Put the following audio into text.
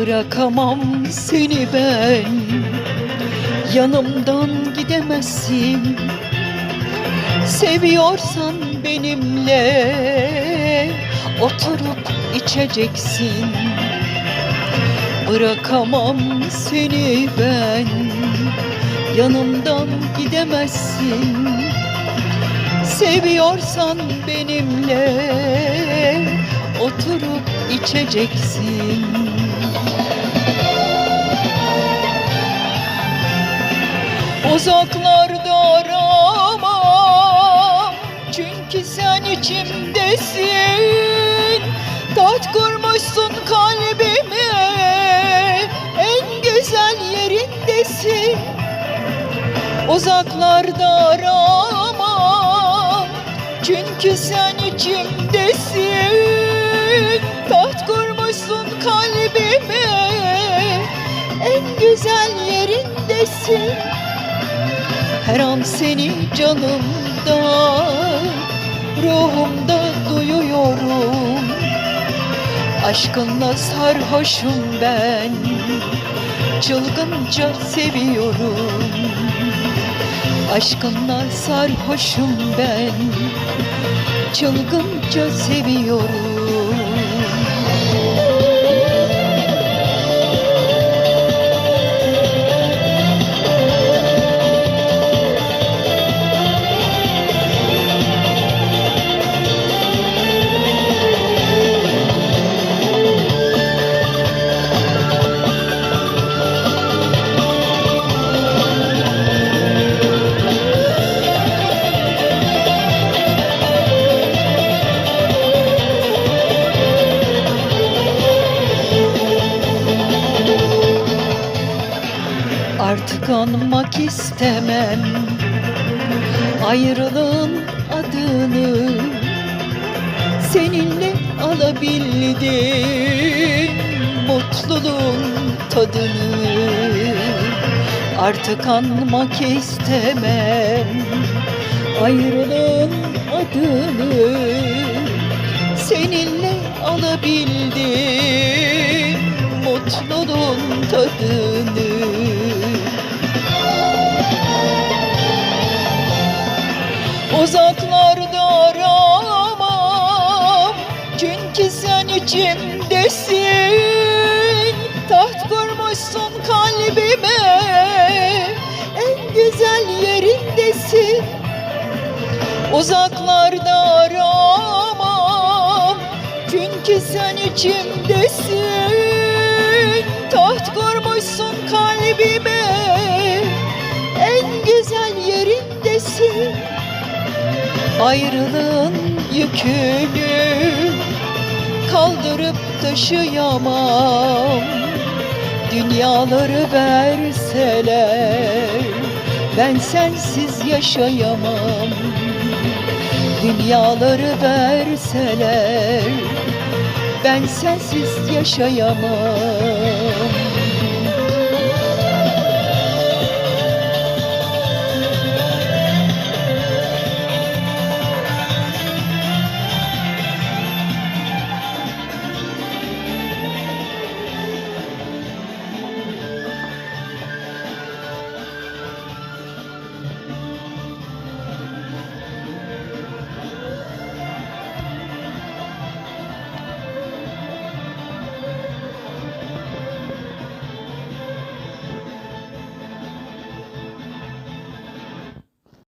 Bırakamam seni ben. Yanımdan gidemezsin. Seviyorsan benimle Oturup içeceksin. Bırakamam seni ben. Yanımdan gidemezsin. Seviyorsan benimle içeceksin. Uzaklarda aramam Çünkü sen içimdesin. Taht kurmuşsun kalbime En güzel yerindesin. Uzaklarda aramam Çünkü sen içimdesin kalbime En güzel yerindesin her an seni canımda, ruhumda duyuyorum. Aşkınla sarhoşum ben, çılgınca seviyorum. Aşkınla sarhoşum ben, çılgınca seviyorum. Artık anmak istemem. Ayrılığın adını Seninle alabildim. Mutluluğun tadını Artık anmak istemem. Ayrılığın adını Seninle alabildim. Mutluluğun tadını Uzaklarda aramam Çünkü sen içimdesin Taht kurmuşsun kalbime. En güzel yerindesin. Uzaklarda aramam Çünkü sen içimdesin Taht kurmuşsun kalbime. En güzel yerindesin Ayrılığın yükünü kaldırıp taşıyamam. Dünyaları verseler ben sensiz yaşayamam. Dünyaları verseler ben sensiz yaşayamam